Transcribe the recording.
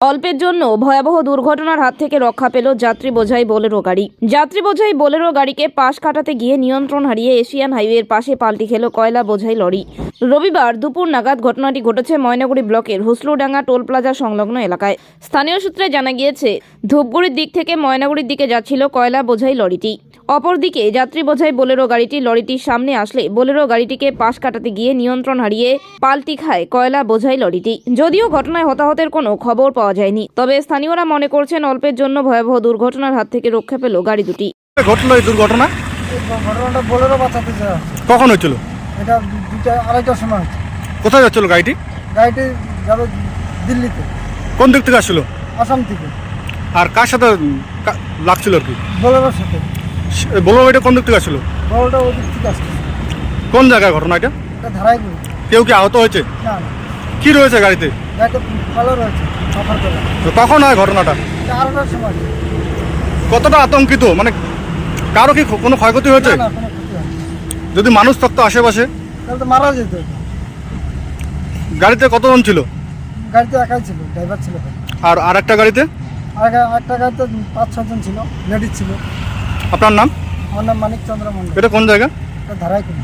অল্পের জন্য ভয়াবহ দুর্ঘটনার হাত থেকে রক্ষা পেল যাত্রী বোঝাই বোলেরো গাড়ি। যাত্রী বোঝাই বোলেরো গাড়িকে পাশ কাটাতে গিয়ে নিয়ন্ত্রণ হারিয়ে এশিয়ান হাইওয়ের পাশে পাল্টি খেল কয়লা বোঝাই লরি। রবিবার দুপুর নাগাদ ঘটনাটি ঘটেছে ময়নাগুড়ি ব্লকের হুসলুডাঙ্গা টোল প্লাজা সংলগ্ন এলাকায়। স্থানীয় সূত্রে জানা গিয়েছে, ধূপগুড়ির দিক থেকে ময়নাগুড়ির দিকে যাচ্ছিল কয়লা বোঝাই লরিটি। অপরদিকে যাত্রী বোঝাই বোলেরো গাড়িটি লরিটির সামনে আসলে বোলেরো গাড়িটিকে পাশ কাটাতে গিয়ে নিয়ন্ত্রণ হারিয়ে পাল্টি খায় কয়লা বোঝাই লরিটি। যদিও ঘটনায় হতাহতের কোনো খবর পাওয়া যায়নি। তবে স্থানীয়রা মনে করছেন অল্পের জন্য ভয়াবহ দুর্ঘটনার হাত থেকে রক্ষা পেল গাড়ি দুটি। ঘটলো এই দুর্ঘটনা? ঘটনাটা বোলেরো বাঁচাতে কখন হয়েছিল? এটা দুটা আড়াইটার সময় কোথায় যাচ্ছিল গাড়িটি? গাড়িটি যাবে দিল্লিতে। কোন দিক থেকে আসছিল? আসাম থেকে। আর কার সাথে লাগছিল আর কি? বোলেরোর সাথে। বলো এটা কোন দিক থেকে আসছিল? ওদিক থেকে আসছে কোন জায়গায় ঘটনা এটা? এটা ধারাই কেউ কি আহত হয়েছে? না। কি রয়েছে গাড়িতে? তো কখন হয় ঘটনাটা? কতটা আতঙ্কিত? মানে কারও কি কোনো ক্ষয়ক্ষতি হয়েছে? যদি মানুষ থাকতো আশেপাশে? তাহলে তো মারা যেত। গাড়িতে কতজন ছিল? গাড়িতে একাই ছিল ড্রাইভার ছিল। আর আর একটা গাড়িতে একটা গাড়িতে পাঁচ ছজন ছিল লেডিস ছিল। আপনার নাম? আমার নাম মানিক চন্দ্র মন্ডল এটা কোন জায়গা? এটা ধারাই করি